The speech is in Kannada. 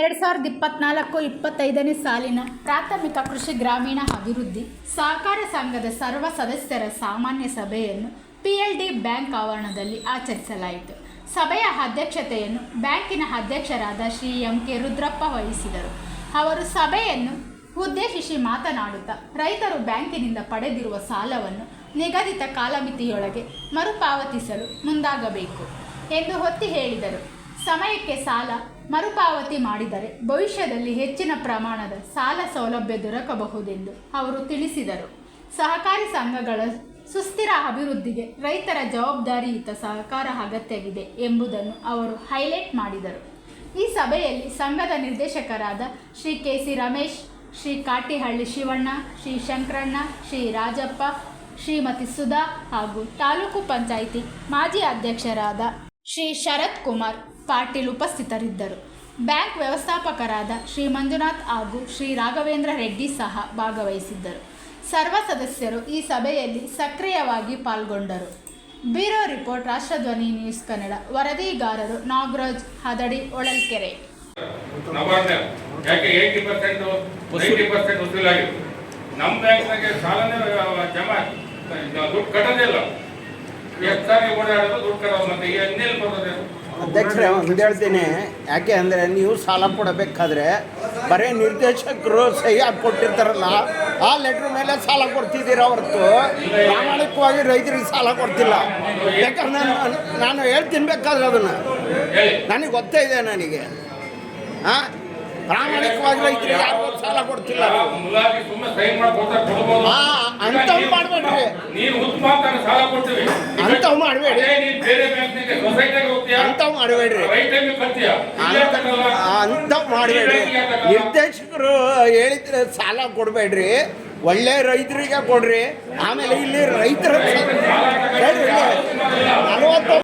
ಎರಡು ಸಾವಿರದ ಇಪ್ಪತ್ನಾಲ್ಕು ಇಪ್ಪತ್ತೈದನೇ ಸಾಲಿನ ಪ್ರಾಥಮಿಕ ಕೃಷಿ ಗ್ರಾಮೀಣ ಅಭಿವೃದ್ಧಿ ಸಹಕಾರ ಸಂಘದ ಸರ್ವ ಸದಸ್ಯರ ಸಾಮಾನ್ಯ ಸಭೆಯನ್ನು ಪಿ ಎಲ್ ಡಿ ಬ್ಯಾಂಕ್ ಆವರಣದಲ್ಲಿ ಆಚರಿಸಲಾಯಿತು. ಸಭೆಯ ಅಧ್ಯಕ್ಷತೆಯನ್ನು ಬ್ಯಾಂಕಿನ ಅಧ್ಯಕ್ಷರಾದ ಶ್ರೀ ಎಂ ಕೆ ರುದ್ರಪ್ಪ ವಹಿಸಿದರು. ಅವರು ಸಭೆಯನ್ನು ಉದ್ದೇಶಿಸಿ ಮಾತನಾಡುತ್ತಾ, ರೈತರು ಬ್ಯಾಂಕಿನಿಂದ ಪಡೆದಿರುವ ಸಾಲವನ್ನು ನಿಗದಿತ ಕಾಲಮಿತಿಯೊಳಗೆ ಮರುಪಾವತಿಸಲು ಮುಂದಾಗಬೇಕು ಎಂದು ಒತ್ತಿ ಹೇಳಿದರು. ಸಮಯಕ್ಕೆ ಸಾಲ ಮರುಪಾವತಿ ಮಾಡಿದರೆ ಭವಿಷ್ಯದಲ್ಲಿ ಹೆಚ್ಚಿನ ಪ್ರಮಾಣದ ಸಾಲ ಸೌಲಭ್ಯ ದೊರಕಬಹುದೆಂದು ಅವರು ತಿಳಿಸಿದರು. ಸಹಕಾರಿ ಸಂಘಗಳ ಸುಸ್ಥಿರ ಅಭಿವೃದ್ಧಿಗೆ ರೈತರ ಜವಾಬ್ದಾರಿಯುತ ಸಹಕಾರ ಅಗತ್ಯವಿದೆ ಎಂಬುದನ್ನು ಅವರು ಹೈಲೈಟ್ ಮಾಡಿದರು. ಈ ಸಭೆಯಲ್ಲಿ ಸಂಘದ ನಿರ್ದೇಶಕರಾದ ಶ್ರೀ ಕೆ ಸಿ ರಮೇಶ್, ಶ್ರೀ ಕಾಟಿಹಳ್ಳಿ ಶಿವಣ್ಣ, ಶ್ರೀ ಶಂಕರಣ್ಣ, ಶ್ರೀ ರಾಜಪ್ಪ, ಶ್ರೀಮತಿ ಸುಧಾ ಹಾಗೂ ತಾಲೂಕು ಪಂಚಾಯಿತಿ ಮಾಜಿ ಅಧ್ಯಕ್ಷರಾದ ಶ್ರೀ ಶರತ್ ಕುಮಾರ್ ಪಾಟೀಲ್ ಉಪಸ್ಥಿತರಿದ್ದರು. ಬ್ಯಾಂಕ್ ವ್ಯವಸ್ಥಾಪಕರಾದ ಶ್ರೀ ಮಂಜುನಾಥ್ ಹಾಗೂ ಶ್ರೀ ರಾಘವೇಂದ್ರ ರೆಡ್ಡಿ ಸಹ ಭಾಗವಹಿಸಿದ್ದರು. ಸರ್ವ ಸದಸ್ಯರು ಈ ಸಭೆಯಲ್ಲಿ ಸಕ್ರಿಯವಾಗಿ ಪಾಲ್ಗೊಂಡರು. Bureau report, Rashtradhwani news Kannada. ವರದಿಗಾರರು Nagaraj Hadadi Holalkere ಯಾಕೆ ಏಯ್ಟಿ ಪರ್ಸೆಂಟ್ ನಮ್ಮ ಬ್ಯಾಂಕ್ನಾಗೆ ಸಾಲನೇ ಜಮಾ, ದುಡ್ಡು ಕಟ್ಟೋದಿಲ್ಲ ಎಷ್ಟು ಸಾರಿ ಓಡಾಡೋದು ದುಡ್ಡು ಕಟ್ಟೋದು ಮತ್ತೆ ಇನ್ನೆಲ್ಲಿ ಬರ್ತದೆ ಅಧ್ಯಕ್ಷರೇ ಒಂದು ಹೇಳ್ತೀನಿ. ಯಾಕೆ ಅಂದರೆ ನೀವು ಸಾಲ ಕೊಡಬೇಕಾದ್ರೆ ಬರೀ ನಿರ್ದೇಶಕರು ಸಹಿ ಹಾಕಿ ಕೊಟ್ಟಿರ್ತಾರಲ್ಲ ಆ ಲೆಟ್ರ್ ಮೇಲೆ ಸಾಲ ಕೊಡ್ತಿದ್ದೀರ ಹೊರತು? ಪ್ರಾಮಾಣಿಕವಾಗಿ ರೈತರಿಗೆ ಸಾಲ ಕೊಡ್ತಿಲ್ಲ. ಯಾಕಂದ್ರೆ ನಾನು ನಾನು ಹೇಳ್ತೀನಿ ಬೇಕಾದ್ರೆ ಅದನ್ನು. ನನಗೆ ಗೊತ್ತೇ ಇದೆ ನನಗೆ. ಹಾಂ ಪ್ರಾಮಾಣಿಕವಾಗಿ ರೈತರಿಗೆ ಯಾರು ಸಾಲ ಕೊಡ್ತಿಲ್ಲ? ಅಂಥವ್ ಮಾಡ್ಬೇಡ್ರಿ. ಅಂಥವ್ ಮಾಡ್ಬೇಡಿ. ಅಂಥವು ಮಾಡಬೇಡ್ರಿ. ಅಂತ ಮಾಡಬೇಡ್ರಿ. ನಿರ್ದೇಶಕರು ಹೇಳಿದ್ರೆ ಸಾಲ ಕೊಡಬೇಡ್ರಿ. ಒಳ್ಳೆ ರೈತರಿಗೆ ಕೊಡ್ರಿ. ಆಮೇಲೆ ಇಲ್ಲಿ ರೈತರ ನಲವತ್ತು